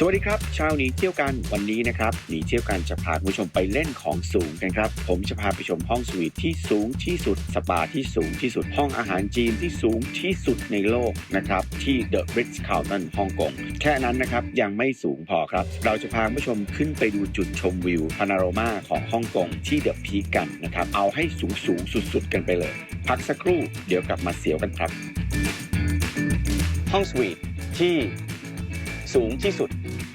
สวัสดีครับเช้านี้เที่ยวกันวันนี้นะครับหนีเที่ยวกันจะพาผู้ชมไปเล่นของสูงกันครับ ผมจะพาไปชมห้องสวีทที่สูงที่สุดสปาที่สูงที่สุดห้องอาหารจีนที่สูงที่สุดในโลกนะครับที่ The Ritz Carlton ฮ่องกงแค่นั้นนะครับยังไม่สูงพอครับ เราจะพาผู้ชมขึ้นไปดูจุดชมวิวพานาโรมาของฮ่องกงที่ The Peak กันนะครับเอาให้สูงสูงสุดๆ กันไปเลย พักสักครู่เดี๋ยวกลับมาเสียวกันครับ ห้องสวีทที่ สูงที่สุด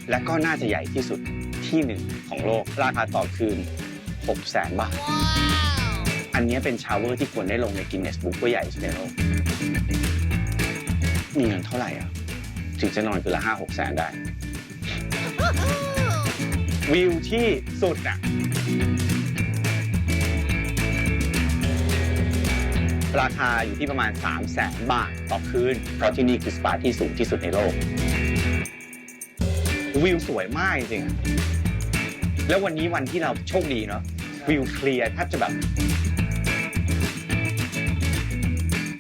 และก็น่าจะใหญ่ที่สุดที่หนึ่งของโลก ราคาต่อคืน 6 0แสนบาท อันนี้เป็นชาวเวอร์ที่ควรได้ลงในกินเนสบุ๊กว่าใหญ่ที่สุดในโลก มีเงินเท่าไหร่อะ ถึงจะนอนคืนละห้าหกแสนได้ วิวที่สุดอะ ราคาอยู่ที่ประมาณ 3 0 0แสนบาทต่อคืน เพราะที่นี่คือสปาที่สูงที่สุดในโลก วิวสวยมากจริงๆอะแล้ววันนี้วันที่เราโชคดีเนาะวิวเคลียร์แทบจะแบบ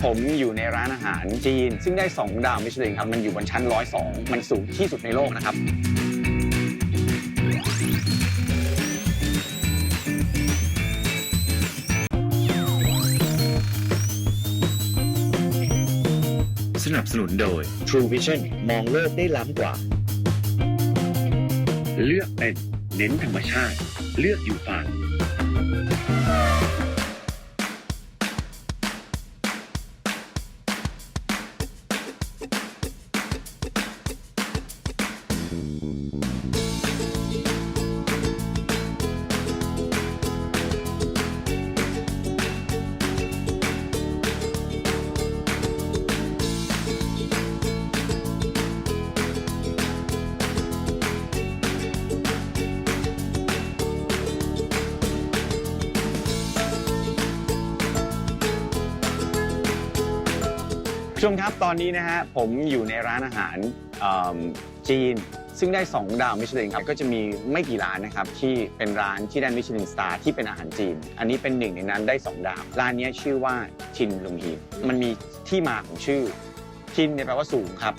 ผมอยู่ในร้านอาหารจีน ซึ่งได้ 2 ดาวมิชลินครับ มันอยู่บนชั้น 102 มันสูงที่สุดในโลกนะครับ สนับสนุนโดย True Vision มองโลกได้ล้ำกว่า เลือกเป็นเน้นธรรมชาติ เลือกอยู่ฟา ชมครับตอนนี้นะฮะผมอยู่ในร้านอาหารจีน ซึ่งได้ 2 ดาวมิชลินครับก็จะมีไม่กี่ร้านนะครับที่เป็นร้านที่ได้มิชลินสตาร์ที่เป็นอาหารจีน อันนี้เป็นหนึ่งในนั้นได้ 2 ดาว ร้านนี้ชื่อว่าชินลุงฮีมันมีที่มาของชื่อชินเนี่ยแปลว่าสูงครับ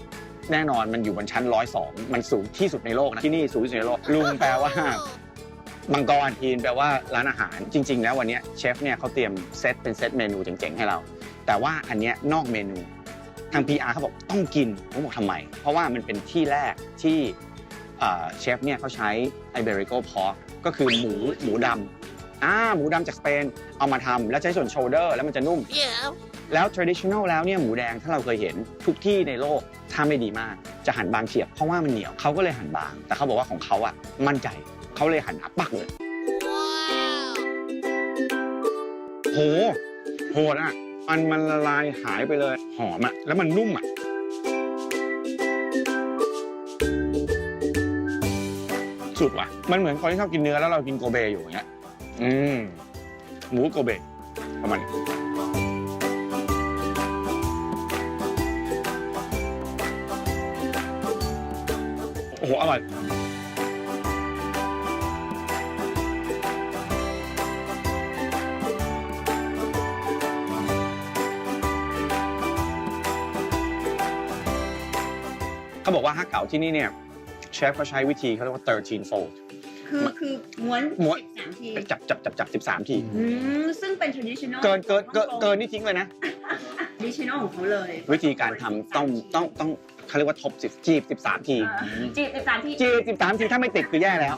แน่นอนมันอยู่บนชั้น102มันสูงที่สุดในโลกนะที่นี่สูงที่สุดในโลกลุงแปลว่ามังกรทีนแปลว่าร้านอาหารจริง ๆ แล้ววันนี้เชฟเนี่ยเขาเตรียมเซตเป็นเซตเมนูเจ๋งๆให้เรา แต่ว่าอันเนี้ยนอกเมนู ทาง PR เขาบอกต้องกินผมบอกทำไม เพราะว่ามันเป็นที่แรกที่เอ่อเชฟเนี่ยเขาใช้ Iberico Pork ก็คือหมูหมูดำอ่าหมูดำจากสเปนเอามาทำแล้วใช้ส่วนโชเดอร์แล้วมันจะนุ่มแล้ว traditional แล้วเนี่ยหมูแดงถ้าเราเคยเห็นทุกที่ในโลกถ้าไม่ดีมาก จะหั่นบางเฉียบเพราะว่ามันเหนียวเขาก็เลยหั่นบาง แต่เขาบอกว่าของเขาอะมั่นใจเขาเลยหั่นหนาปักเลยโหโหดอะ มันมันละลายหายไปเลย หอมอะแล้วมันนุ่มอะสุดว่ะ มันเหมือนคนที่ชอบกินเนื้อแล้วเรากินโกเบอยู่อย่างเงี้ย อืม หมูโกเบประมาณนี้โอ้โหอร่อย บอกว่าฮักเก๋าที่นี่เนี่ยเชฟเขาใช้วิธีเขาเรียกว่า 13 fold คือคือม้วนม้วนสามทีจับจับจับจับ13 ที อืมซึ่งเป็น traditional เกินเกินเกินเกินนี่ทิ้งเลยนะ ดิช i นอลของเขาเลยวิธีการทำต้องต้องต้องเขาเรียกว่าทบสิบจีบ13 ที อ่าจีบสิบสามที จีบ13 ที ถ้าไม่ติดคือแย่แล้ว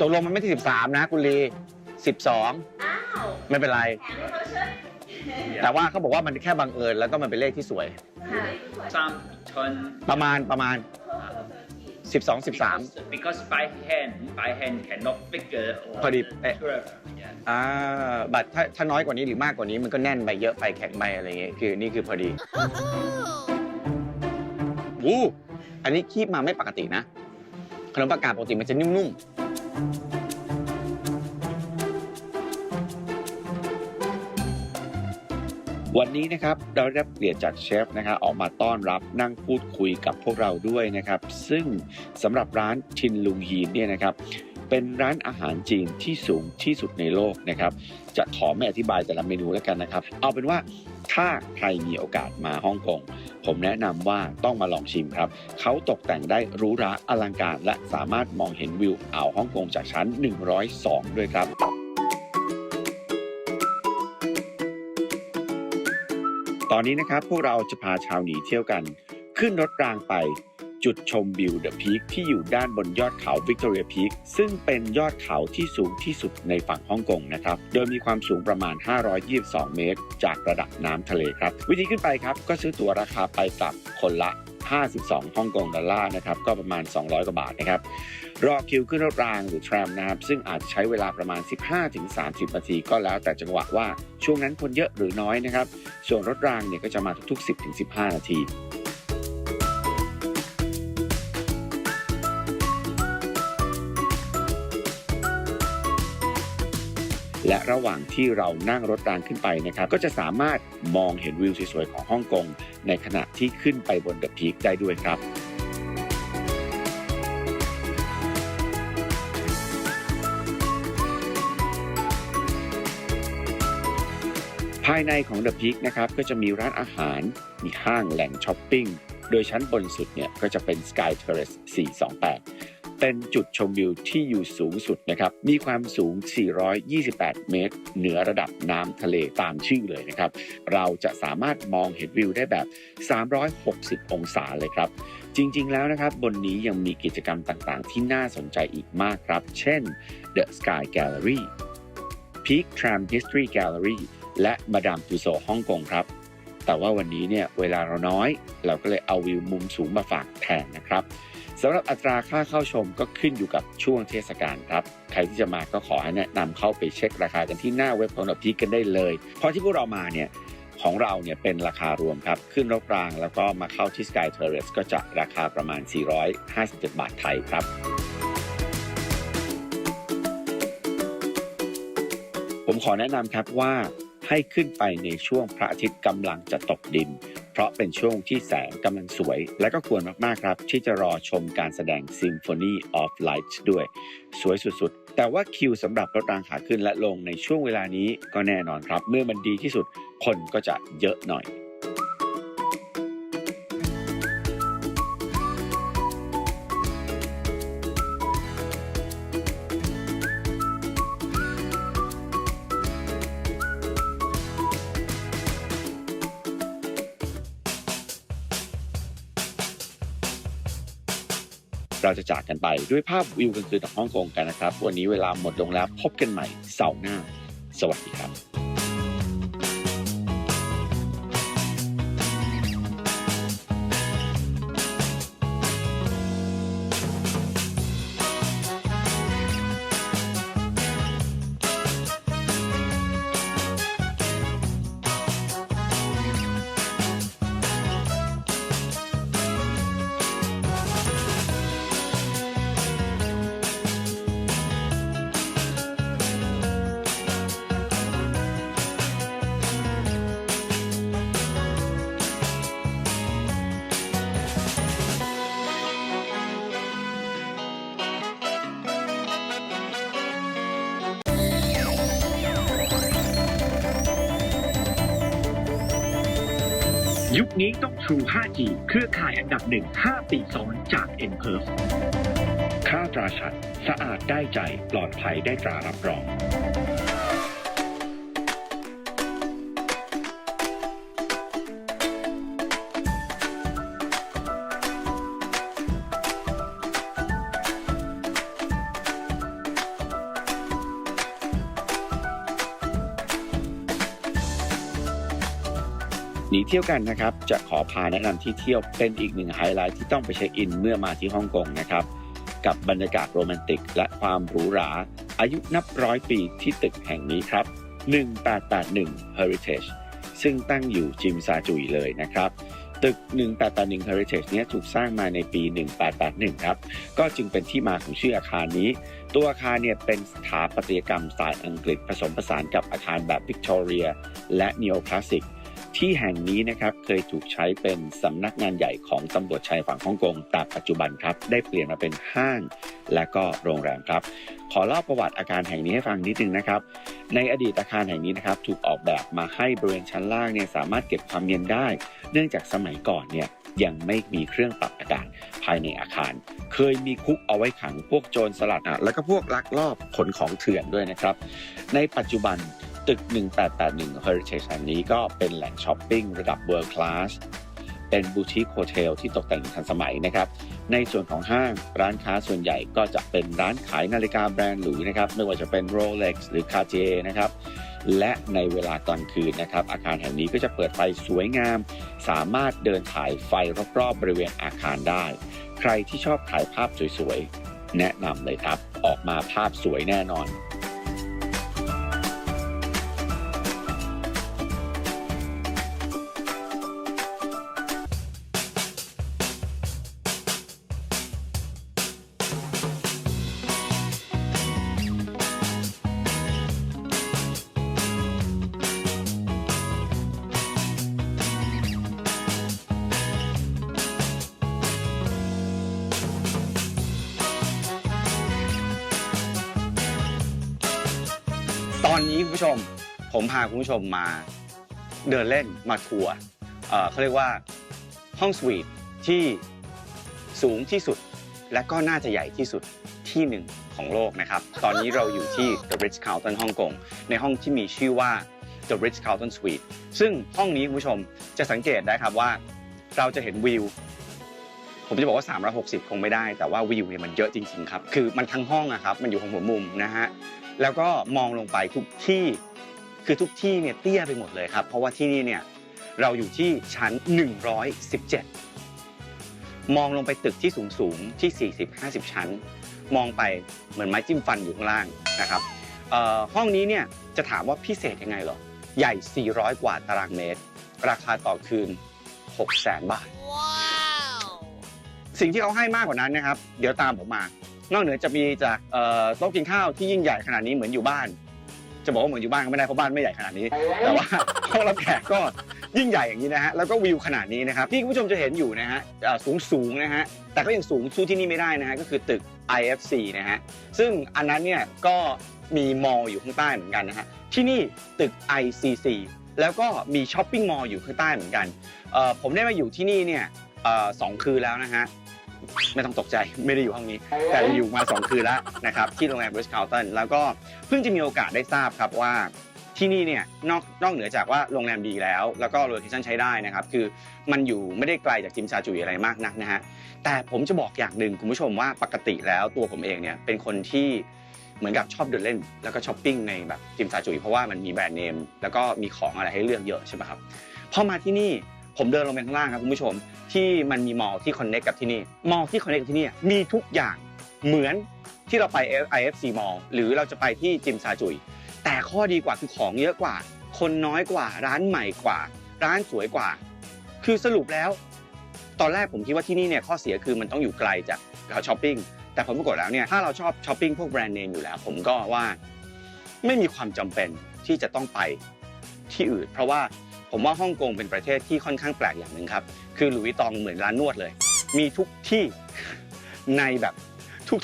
ตกลงมันไม่ที่13 นะ คุณลี 12 อ้าวไม่เป็นไร แถมให้เขาเชิญแต่ว่าเขาบอกว่ามันแค่บังเอิญแล้วก็มันเป็นเลขที่สวย ค่ะ some turn ประมาณประมาณ 12 13 because, because by hand by hand cannot figure or พอดีเป๊ะ twelve. Yeah. อ่าบัตรถ้าถ้าน้อยกว่านี้หรือมากกว่านี้มันก็แน่นไปเยอะไปแข็งไปอะไรเงี้ยคือนี่คือพอดีวู้อันนี้คีบมาไม่ปกตินะ ขนมปังกาดปกติมันจะนุ่มๆ วันนี้นะครับเราได้รับเกียรติจากเชฟนะครับออกมาต้อนรับนั่งพูดคุยกับพวกเราด้วยนะครับ ซึ่งสำหรับร้านชินลุงฮีนเนี่ยนะครับเป็นร้านอาหารจีนที่สูงที่สุดในโลกนะครับ จะขอไม่อธิบายแต่ละเมนูแล้วกันนะครับ เอาเป็นว่าถ้าใครมีโอกาสมาฮ่องกงผมแนะนำว่าต้องมาลองชิมครับ เขาตกแต่งได้หรูหราอลังการ และสามารถมองเห็นวิวอ่าวฮ่องกงจากชั้น 102 ด้วยครับ ตอนนี้นะครับพวกเราจะพาชาวหนีเที่ยวกัน ขึ้นรถรางไปจุดชมวิวเดอะพีคที่อยู่ด้านบนยอดเขาวิกตอเรียพีคซึ่งเป็นยอดเขาที่สูงที่สุดในฝั่งฮ่องกงนะครับ โดยมีความสูงประมาณ 522 เมตร จากระดับน้ำทะเลครับ วิธีขึ้นไปครับ ก็ซื้อตั๋วราคาไปกลับคนละ 52ฮ่องกงดอลลาร์นะครับก็ประมาณ 200 กว่าบาทนะครับรอคิวขึ้นรถรางหรือแทรมนะครับซึ่งอาจจะใช้เวลาประมาณ 15-30 นาทีก็แล้วแต่จังหวะว่าช่วงนั้นคนเยอะหรือน้อยนะครับส่วนรถรางเนี่ยก็จะมาทุกๆ 10-15 นาที และระหว่างที่เรานั่งรถรางขึ้นไปนะครับ ก็จะสามารถมองเห็นวิวสวยๆของฮ่องกงในขณะที่ขึ้นไปบนเดอะพีคได้ด้วยครับภายในของ The Peak นะครับก็จะมีร้านอาหาร มีห้างแหล่งช้อปปิ้ง โดยชั้นบนสุดเนี่ยก็จะเป็น Sky Terrace 428 เป็นจุดชมวิวที่อยู่สูงสุดนะครับ มีความสูง 428 เมตร เหนือระดับน้ำทะเลตามชื่อเลยนะครับ เราจะสามารถมองเห็นวิวได้แบบ 360 องศาเลยครับ จริงๆแล้วนะครับ บนนี้ยังมีกิจกรรมต่างๆ ที่น่าสนใจอีกมากครับ เช่น The Sky Gallery Peak Tram History Gallery และมาดามตูโซฮ่องกงครับ แต่ว่าวันนี้เนี่ยเวลาเราน้อย เราก็เลยเอาวิวมุมสูงมาฝากแทนนะครับ สำหรับอัตราค่าเข้าชมก็ขึ้นอยู่กับช่วงเทศกาลครับ ใครที่จะมาก็ขอแนะนำเข้าไปเช็คราคากันที่หน้าเว็บของดพีกันได้เลย เพราะที่พวกเรามาเนี่ยของเราเนี่ยเป็นราคารวมครับ ขึ้นรถรางแล้วก็มาเข้าที่ Sky Terrace ก็จะราคาประมาณ 457 บาทไทยครับผมขอแนะนำครับว่า ให้ขึ้นไปในช่วงพระอาทิตย์กำลังจะตกดิน เพราะเป็นช่วงที่แสงกำลังสวย และก็ควรมาก ๆ ครับ ที่จะรอชมการแสดง Symphony of Light ด้วย สวยสุด ๆ แต่ว่าคิวสำหรับรถรางขาขึ้นและลงในช่วงเวลานี้ก็แน่นอนครับ เมื่อมันดีที่สุดคนก็จะเยอะหน่อย เราจะจากกันไปด้วยภาพวิวกลางคืนของฮ่องกงกันนะครับ วันนี้เวลาหมดลงแล้วพบกันใหม่เสาร์หน้า สวัสดีครับ นี้ต้อง True 5G เครือข่ายอันดับหนึ่ง5ปีซ้อนจาก n p e r f ค่าตราชัด สะอาดได้ใจปลอดภัยได้ตรารับรอง ที่ยวกันนะครับจะขอพาแนะนำที่เที่ยวเป็นอีกหนึ่งไฮไลท์ที่ต้องไปเช็คอินเมื่อมาที่ฮ่องกงนะครับกับบรรยากาศโรแมนติก และความหรูหรา อายุนับร้อยปีที่ตึกแห่งนี้ครับ 1881 Heritage ซึ่งตั้งอยู่จิมซาจุยเลยนะครับ ตึก 1881 Heritage เนี้ยถูกสร้างมาในปี 1881 ครับ ก็จึงเป็นที่มาของชื่ออาคารนี้ ตัวอาคารเนี่ยเป็นสถาปัตยกรรมสไตล์อังกฤษผสมผสานกับอาคารแบบวิกตอเรียและนีโอคลาสสิก ที่แห่งนี้นะครับเคยถูกใช้เป็นสำนักงานใหญ่ของตำรวจชายฝั่งฮ่องกงแต่ปัจจุบันครับ ได้เปลี่ยนมาเป็นห้างและก็โรงแรมครับ ขอเล่าประวัติอาคารแห่งนี้ให้ฟังนิดนึงนะครับ ในอดีตอาคารแห่งนี้นะครับ ถูกออกแบบมาให้บริเวณชั้นล่างเนี่ยสามารถเก็บความเย็นได้ เนื่องจากสมัยก่อนเนี่ยยังไม่มีเครื่องปรับอากาศภายในอาคาร เคยมีคุกเอาไว้ขังพวกโจรสลัดอะแล้วก็พวกลักลอบขนของเถื่อนด้วยนะครับ ในปัจจุบัน ตึก 1881 Heritage แห่งนี้ก็เป็นแหล่งช้อปปิ้งระดับ World Class เป็นบูติคโฮเทลที่ตกแต่งทันสมัยนะครับ ในส่วนของห้างร้านค้าส่วนใหญ่ก็จะเป็นร้านขายนาฬิกาแบรนด์หรูนะครับ ไม่ว่าจะเป็น Rolex หรือ Cartier นะครับ และในเวลากลางคืนนะครับ อาคารแห่งนี้ก็จะเปิดไฟสวยงาม สามารถเดินถ่ายไฟรอบๆบริเวณอาคารได้ ใครที่ชอบถ่ายภาพสวยๆ แนะนำเลยครับ ออกมาภาพสวยแน่นอน อนนี้คุณผู้ชมผมพาคุณผู้ชมมาเดินเล่นมาทัวร์เอ่อเขาเรียกว่าห้องสวีทที่สูงที่สุด และก็น่าจะใหญ่ที่สุดที่หนึ่งของโลกนะครับ ตอนนี้เราอยู่ที่ The Ritz Carlton ฮ่องกงในห้องที่มีชื่อว่า The Ritz Carlton Suite ซึ่งห้องนี้คุณผู้ชมจะสังเกตได้ครับว่า เราจะเห็นวิว ผมจะบอกว่า 360 คงไม่ได้ แต่ว่าวิวเนี่ยมันเยอะจริงๆครับ คือมันทั้งห้องอะครับ มันอยู่ของหัวมุมนะฮะ แล้วก็มองลงไปทุกที่คือทุกที่เนี่ยเตี้ยไปหมดเลยครับ เพราะว่าที่นี่เนี่ยเราอยู่ที่ชั้น 117 มองลงไปตึกที่สูงสูงๆที่ 40-50 ชั้น มองไปเหมือนไม้จิ้มฟันอยู่ข้างล่างนะครับเอ่อห้องนี้เนี่ยจะถามว่าพิเศษยังไงเหรอ ใหญ่ 400 กว่าตารางเมตร ราคาต่อคืน 600,000 บาทสิ่งที่เขาให้มากกว่านั้นนะครับ เดี๋ยวตามผมมา นอกเหนือจะมีจากเอ่อโต๊ะกินข้าวที่ยิ่งใหญ่ขนาดนี้เหมือนอยู่บ้าน จะบอกว่าเหมือนอยู่บ้านก็ไม่ได้เพราะบ้านไม่ใหญ่ขนาดนี้ แต่ว่าห้องรับแขกก็ยิ่งใหญ่อย่างนี้นะฮะแล้วก็วิวขนาดนี้นะครับที่คุณผู้ชมจะเห็นอยู่นะฮะสูงสูงๆนะฮะแต่ก็ยังสูงสู้ที่นี่ไม่ได้นะฮะก็คือตึก IFC นะฮะซึ่งอันนั้นเนี่ยก็มีมอลล์อยู่ข้างใต้เหมือนกันนะฮะที่นี่ตึก ICC แล้วก็มีช้อปปิ้งมอลล์อยู่ข้างใต้เหมือนกันเอ่อผมได้มาอยู่ที่นี่เนี่ยเอ่อสองคืนแล้วนะฮะ ไม่ต้องตกใจไม่ได้อยู่ห้องนี้ แต่อยู่มา 2 คืนแล้วนะครับที่โรงแรม Ritz Carlton แล้วก็เพิ่งจะมีโอกาสได้ทราบครับว่าที่นี่เนี่ยนอกนอกเหนือจากว่าโรงแรมดีแล้ว แล้วก็โลเคชั่นใช้ได้นะครับ คือมันอยู่ไม่ได้ไกลจากจิมซาจุยอะไรมากนักนะฮะแต่ผมจะบอกอย่างหนึ่งคุณผู้ชมว่าปกติแล้วตัวผมเองเนี่ยเป็นคนที่เหมือนกับชอบเดินเล่น แล้วก็ช้อปปิ้งในแบบจิมซาจุยเพราะว่ามันมีแบรนด์เนมแล้วก็มีของอะไรให้เลือกเยอะใช่ไหมครับพอมาที่นี่ ผมเดินลงไปข้างล่างครับคุณผู้ชม ที่มันมีมอลที่คอนเน c t กับที่นี่มอลที่คอนเน c t กับที่นี่มีทุกอย่างเหมือนที่เราไป IFC มอลหรือเราจะไปที่จิมซาจุย แต่ข้อดีกว่าคือของเยอะกว่า คนน้อยกว่า ร้านใหม่กว่า ร้านสวยกว่า คือสรุปแล้ว ตอนแรกผมคิดว่าที่นี่เนี่ยข้อเสียคือมันต้องอยู่ไกลจากช้อปปิ้งแต่ผลปรากฏแล้วเนี่ยถ้าเราชอบช้อปปิ้งพวกแบรนด์เนมอยู่แล้ว ผมก็ว่า ไม่มีความจำเป็นที่จะต้องไปที่อื่น เพราะว่า ผมว่าฮ่องกงเป็นประเทศที่ค่อนข้างแปลกอย่างหนึ่งครับ คือหลุยส์ตองเหมือนร้านนวดเลย มีทุกที่ในแบบ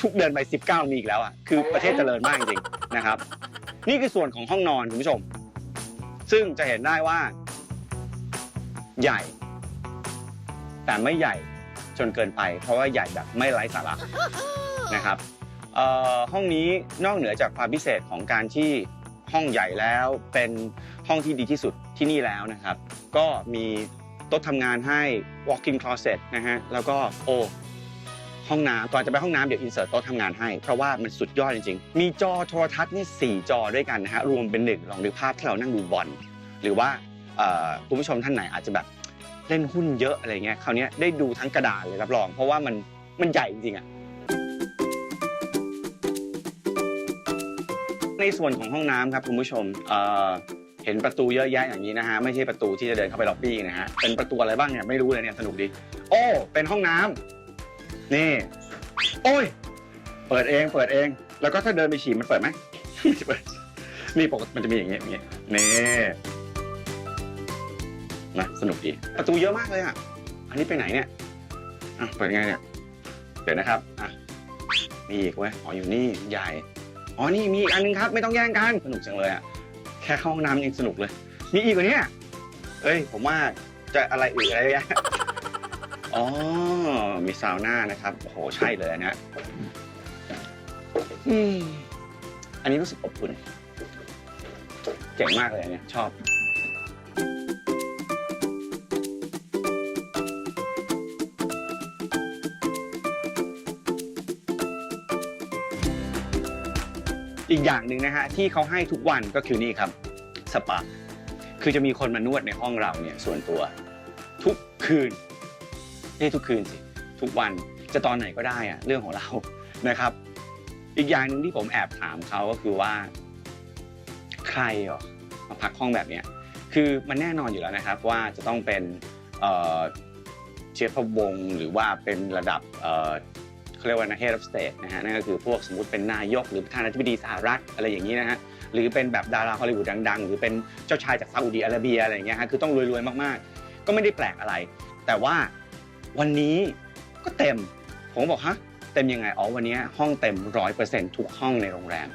ทุกๆเดินไป 19 มีอีกแล้วอะคือประเทศเจริญมากจริงๆนะครับ นี่คือส่วนของห้องนอนคุณผู้ชม ซึ่งจะเห็นได้ว่า ใหญ่ แต่ไม่ใหญ่จนเกินไป เพราะว่าใหญ่แบบไม่ไร้สาระนะครับเอ่อห้องนี้นอกเหนือจากความพิเศษของการที่ห้องใหญ่แล้วเป็นห้องที่ดีที่สุด ที่นี่แล้วนะครับ ก็มีโต๊ะทำงานให้ walk-in closet นะฮะ แล้วก็โอ้ห้องน้ำก่อนจะไปห้องน้ำเดี๋ยวอินเสิร์ตโต๊ะทำงานให้ เพราะว่ามันสุดยอดจริงๆ มีจอโทรทัศน์นี่สี่จอด้วยกันนะฮะ รวมเป็นหนึ่งลองดูภาพที่เรานั่งดูบอลหรือว่าคุณผู้ชมท่านไหนอาจจะแบบเล่นหุ้นเยอะอะไรเงี้ยคราวนี้ได้ดูทั้งกระดานเลยรับรอง เพราะว่ามันมันใหญ่จริงๆอะในส่วนของห้องน้ำครับคุณผู้ชมเอ่อ ห็นประตูเยอะแยะอย่างนี้นะฮะไม่ใช่ประตูที่จะเดินเข้าไปล็อบบี้นะฮะเป็นประตูอะไรบ้างเนี่ยไม่รู้เลยเนี่ยสนุกดี โอ้ เป็นห้องน้ำนี่ โอ้ย เปิดเองเปิดเอง แล้วก็ถ้าเดินไปฉี่มันเปิดไหม ไม่เปิดนี่ปกติมันจะมีอย่างเงี้ยอย่างเงี้ยนี่นะสนุกดีประตูเยอะมากเลยอะอันนี้ไปไหนเนี่ยอะเปิดไงเนี่ยเดี๋ยวนะครับอะมีอีกเว้ยอ๋ออยู่นี่ใหญ่อ๋อนี่มีอีกอันนึงครับ ไม่ต้องแย่งกันสนุกจังเลยอะ แค่เข้าห้องน้ำยังสนุกเลย มีอีกกว่านี้เอ้ย ผมว่าจะอะไรอีกอะไรเงี้ยอ๋อ มีซาวน่านะครับ โอ้โห ใช่เลยอันเนะอืมอันนี้รู้สึกอบอุ่น เจ๋งมากเลยอันเนี้ยชอบ อีกอย่างหนึ่งนะฮะที่เขาให้ทุกวันก็คือนี่ครับสปา คือจะมีคนมานวดในห้องเราเนี่ยส่วนตัว ทุกคืนไม่ใช่ทุกคืนสิทุกวันจะตอนไหนก็ได้อะเรื่องของเรานะครับ อีกอย่างหนึ่งที่ผมแอบถามเขาก็คือว่า ใครเหรอมาพักห้องแบบเนี้ยคือมันแน่นอนอยู่แล้วนะครับว่าจะต้องเป็นเอ่อเชื้อพระวงศ์หรือว่าเป็นระดับ เอ่อเขาเรียกว่านะ head of state นะฮะนั่นก็คือพวกสมมติเป็นนายกหรือประธานาธิบดีสหรัฐอะไรอย่างนี้นะฮะหรือเป็นแบบดาราฮอลลีวูดดัง ๆ หรือเป็นเจ้าชายจากซาอุดีอาระเบียอะไรอย่างเงี้ยฮะคือต้องรวยๆมากๆ ก็ไม่ได้แปลกอะไร แต่ว่าวันนี้ก็เต็ม ผมบอกฮะเต็มยังไงอ๋อวันนี้ห้องเต็มร้อยเปอร์เซ็นทุกห้องในโรงแรม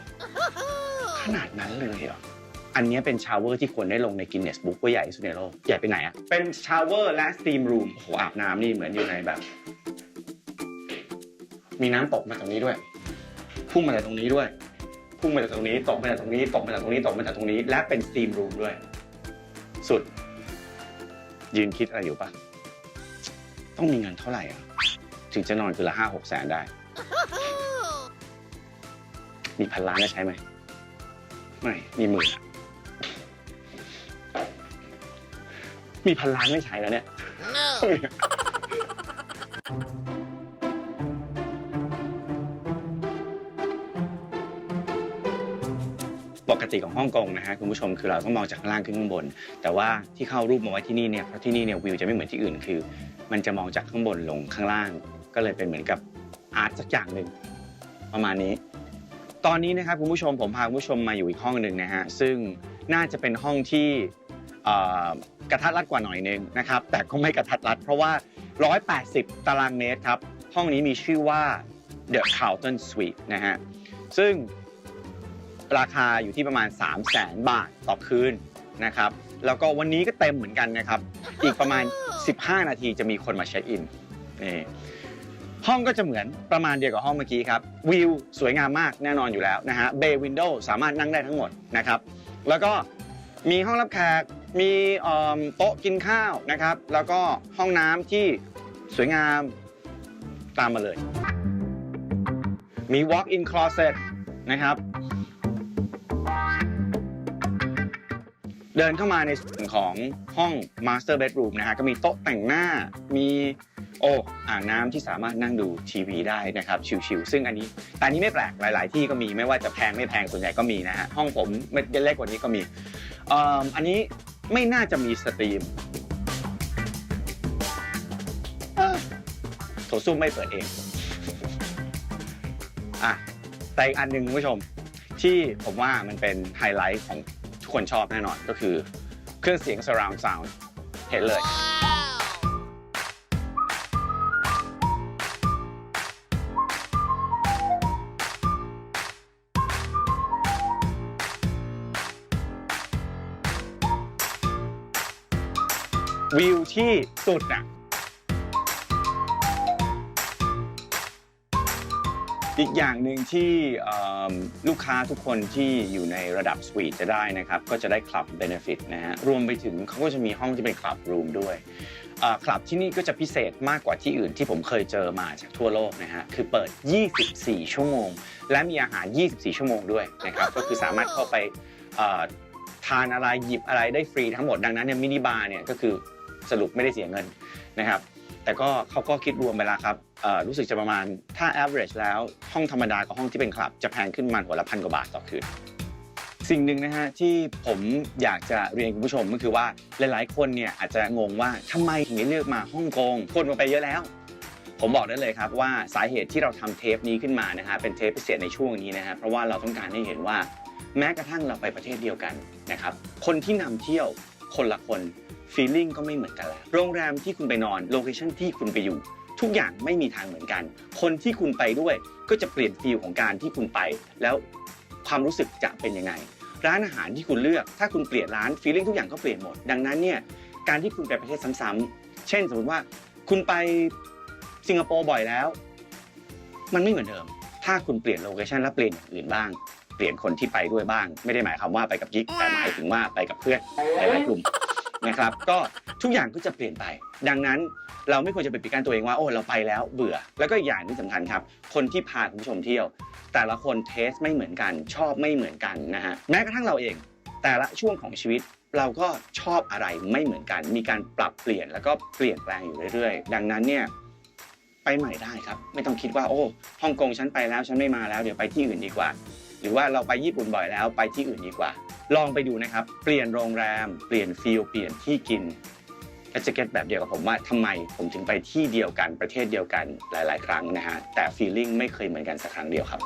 ขนาดนั้นเลยเหรออันนี้เป็นชาวเวอร์ที่ควรได้ลงในกินเนสบุ๊กว่าใหญ่ที่สุดในโลกใหญ่ไปไหนอะเป็นชาวเวอร์และสตรีมรูมโอ้โหอาบน้ำนี่เหมือนอยู่ในแบบ มีน้ำตกมาตรงนี้ด้วย พุ่งมาจากตรงนี้ด้วย พุ่งมาจากตรงนี้ตกมาจากตรงนี้ตกมาจากตรงนี้ตกมาจากตรงนี้ และเป็นสตรีมรูมด้วย สุด ยืนคิดอะไรอยู่ปะต้องมีเงินเท่าไหร่อะถึงจะนอนคืนละห้าหกแสนได้ มีพันล้านได้ใช้ไหม ไม่ มีหมื่นอะมีพันล้านไม่ใช้แล้วเนี่ย ติของฮ่องกงนะฮะคุณผู้ชมคือเราต้องมองจากข้างล่างขึ้นข้างบน แต่ว่าที่เข้ารูปมาไว้ที่นี่เนี่ยเพราะที่นี่เนี่ยวิวจะไม่เหมือนที่อื่นคือ มันจะมองจากข้างบนลงข้างล่าง ก็เลยเป็นเหมือนกับอาร์ตสักอย่างหนึ่งประมาณนี้ ตอนนี้นะครับคุณผู้ชมผมพาคุณผู้ชมมาอยู่อีกห้องหนึ่งนะฮะซึ่งน่าจะเป็นห้องที่กระทัดรัดกว่าหน่อยนึงนะครับแต่ก็ไม่กระทัดรัด เพราะว่า 180 ตารางเมตรครับห้องนี้มีชื่อว่า The Carlton Suite นะฮะซึ่ง ราคาอยู่ที่ประมาณ 3 0 0แสนบาทต่อคืนนะครับ แล้วก็วันนี้ก็เต็มเหมือนกันนะครับ อีกประมาณ 15 นาทีจะมีคนมาเช็คอินนี่ห้องก็จะเหมือนประมาณเดียวกับห้องเมื่อกี้ครับ วิวสวยงามมากแน่นอนอยู่แล้วนะฮะเบย์วินโดว์สามารถนั่งได้ทั้งหมดนะครับ แล้วก็มีห้องรับแขกมีโต๊ะกินข้าวนะครับ แล้วก็ห้องน้ำที่สวยงามตามมาเลย มี walk-in closet นะครับ เดินเข้ามาในส่วนของห้อง master bedroom นะฮะก็มีโต๊ะแต่งหน้ามีโอ้อ่างน้ำที่สามารถนั่งดูทีวีได้นะครับ ชิวๆซึ่งอันนี้แต่อันนี้ไม่แปลกหลาย ๆ ที่ก็มีไม่ว่าจะแพงไม่แพงส่วนใหญ่ก็มีนะฮะห้องผมไม่เล็กกว่านี้ก็มีเอิ่มอันนี้ไม่น่าจะมีสตรีมเอ้อโถซุ่มไม่เปิดเองอะแต่อีกอันหนึ่งคุณผู้ชม ที่ผมว่ามันเป็นไฮไลท์ของ คนชอบแน่นอนก็คือเครื่องเสียง surround sound เห็นเลย วิวที่สุดอะ อีกอย่างหนึ่งที่เอิ่มลูกค้าทุกคนที่อยู่ในระดับสวีทจะได้นะครับ ก็จะได้คลับเบนฟิตนะฮะรวมไปถึงเขาก็จะมีห้องที่เป็นคลับรูมด้วยคลับที่นี่ก็จะพิเศษมากกว่าที่อื่นที่ผมเคยเจอมาจากทั่วโลกนะฮะคือเปิด 24 ชั่วโมง และมีอาหาร 24 ชั่วโมงด้วยนะครับก็คือสามารถเข้าไปเอ่อทานอะไรหยิบอะไรได้ฟรีทั้งหมดดังนั้นเนี่ยมินิบาร์เนี่ยก็คือสรุปไม่ได้เสียเงินนะครับ แต่ก็เขาก็คิดรวมไปแล้วครับรู้สึกจะประมาณถ้า average แล้วห้องธรรมดากับห้องที่เป็นคลับ จะแพงขึ้นมาหัวละพันกว่าบาทต่อคืนสิ่งหนึ่งนะฮะที่ผมอยากจะเรียนคุณผู้ชมก็คือว่าหลายๆ คนเนี่ยอาจจะงงว่าทำไมถึงได้เลือกมาฮ่องกงคนมาไปเยอะแล้ว ผมบอกได้เลยครับว่าสาเหตุที่เราทำเทปนี้ขึ้นมานะฮะเป็นเทปพิเศษในช่วงนี้นะฮะเพราะว่าเราต้องการให้เห็นว่า แม้กระทั่งเราไปประเทศเดียวกันนะครับคนที่นำเที่ยวคนละคน ฟีลลิ่งก็ไม่เหมือนกันแล้วโรงแรมที่คุณไปนอนโลเคชั่นที่คุณไปอยู่ ทุกอย่างไม่มีทางเหมือนกัน คนที่คุณไปด้วยก็จะเปลี่ยนฟีลของการที่คุณไป แล้วความรู้สึกจะเป็นยังไง ร้านอาหารที่คุณเลือก ถ้าคุณเปลี่ยนร้านฟีลลิ่งทุกอย่างก็เปลี่ยนหมด ดังนั้นเนี่ยการที่คุณไปประเทศซ้ำๆเช่นสมมติว่าคุณไปสิงคโปร์บ่อยแล้ว มันไม่เหมือนเดิม ถ้าคุณเปลี่ยนโลเคชันและเปลี่ยนอย่างอื่นบ้าง เปลี่ยนคนที่ไปด้วยบ้าง ไม่ได้หมายความว่าไปกับกิ๊กแต่หมายถึงว่าไปกับเพื่อนหลายๆกลุ่ม นะครับ ก็ทุกอย่างก็จะเปลี่ยนไป ดังนั้นเราไม่ควรจะไปปิดกั้นตัวเองว่าโอ้เราไปแล้วเบื่อ แล้วก็อีกอย่างที่สำคัญครับ คนที่พาคุณผู้ชมเที่ยว แต่ละคนเทสไม่เหมือนกัน ชอบไม่เหมือนกันนะฮะแม้กระทั่งเราเอง แต่ละช่วงของชีวิตเราก็ชอบอะไรไม่เหมือนกัน มีการปรับเปลี่ยนแล้วก็เปลี่ยนแปลงอยู่เรื่อยๆ ดังนั้นเนี่ยไปใหม่ได้ครับ ไม่ต้องคิดว่าโอ้ฮ่องกงฉันไปแล้วฉันไม่มาแล้วเดี๋ยวไปที่อื่นดีกว่า หรือว่าเราไปญี่ปุ่นบ่อยแล้วไปที่อื่นดีกว่า ลองไปดูนะครับ เปลี่ยนโรงแรม เปลี่ยนฟิลเปลี่ยนที่กินและจะเก็ตแบบเดียวกับผมว่าทำไมผมถึงไปที่เดียวกันประเทศเดียวกันหลาย ๆ ครั้งนะฮะแต่ฟีลลิ่งไม่เคยเหมือนกันสักครั้งเดียวครับ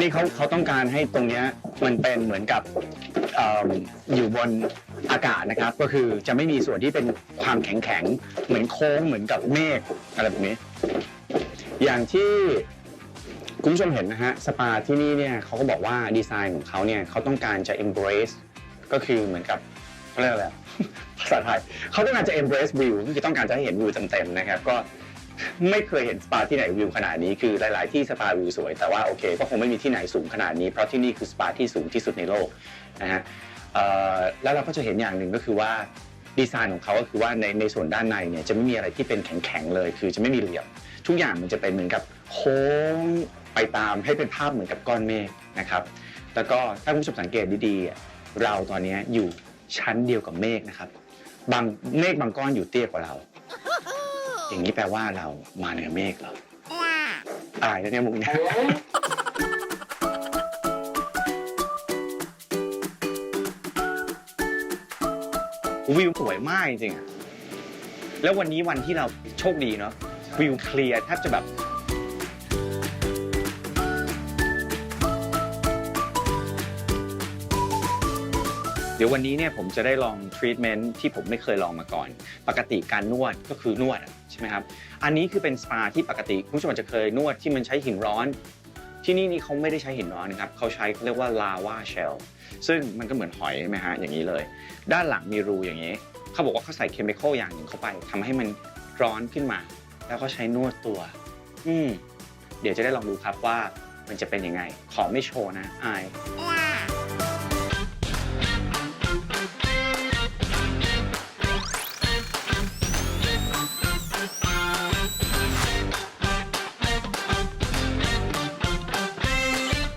นี่เขาเขาต้องการให้ตรงเนี้ยมันเป็นเหมือนกับออยู่บน อากาศนะครับ ก็คือจะไม่มีส่วนที่เป็นความแข็งแข็งเหมือนโค้งเหมือนกับเมฆอะไรแบบนี้ อย่างที่คุณผู้ชมเห็นนะฮะสปาที่นี่เนี่ยเขาก็บอกว่าดีไซน์ของเขาเนี่ยเขาต้องการจะ embrace ก็คือเหมือนกับเรียกอะไรภาษาไทยเขาต้องการจะ embrace view ก็คือต้องการจะให้เห็นวิวเต็มๆนะครับก็ไม่เคยเห็นสปาที่ไหนวิวขนาดนี้คือหลาย ๆ ที่สปาวิวสวยแต่ว่าโอเคก็คงไม่มีที่ไหนสูงขนาดนี้เพราะที่นี่คือสปาที่สูงที่สุดในโลกนะฮะ แล้วเราก็จะเห็นอย่างหนึ่งก็คือว่าดีไซน์ของเขาก็คือว่าในในส่วนด้านในเนี่ยจะไม่มีอะไรที่เป็นแข็งๆเลย คือจะไม่มีเหลี่ยม ทุกอย่างมันจะเป็นเหมือนกับโค้งไปตามให้เป็นภาพเหมือนกับก้อนเมฆนะครับแล้วก็ถ้าคุณผู้ชมสังเกตดีๆอะเราตอนนี้อยู่ชั้นเดียวกับเมฆนะครับบางเมฆบางก้อนอยู่เตี้ยกว่าเรา อย่างนี้แปลว่าเรามาเหนือเมฆเหรอตายแล้วเนี่ยมุกเนี่ย วิวสวยมากจริงๆอะแล้ววันนี้วันที่เราโชคดีเนาะวิวเคลียร์แทบจะแบบ เดี๋ยววันนี้เนี่ยผมจะได้ลองทรีทเมนต์ที่ผมไม่เคยลองมาก่อน ปกติการนวดก็คือนวดอะใช่ไหมครับ อันนี้คือเป็นสปาที่ปกติคุณผู้ชมอาจจะเคยนวดที่มันใช้หินร้อน ที่นี่นี่เขาไม่ได้ใช้หินร้อนนะครับเขาใช้เขาเรียกว่าลาวาเชล ซึ่งมันก็เหมือนหอยใช่ไหมฮะอย่างนี้เลย ด้านหลังมีรูอย่างนี้ เขาบอกว่าเขาใส่เคมีคอลอย่างหนึ่งเข้าไปทำให้มันร้อนขึ้นมา แล้วก็ใช้นวดตัว อืม เดี๋ยวจะได้ลองดูครับว่ามันจะเป็นยังไง ขอไม่โชว์นะอาย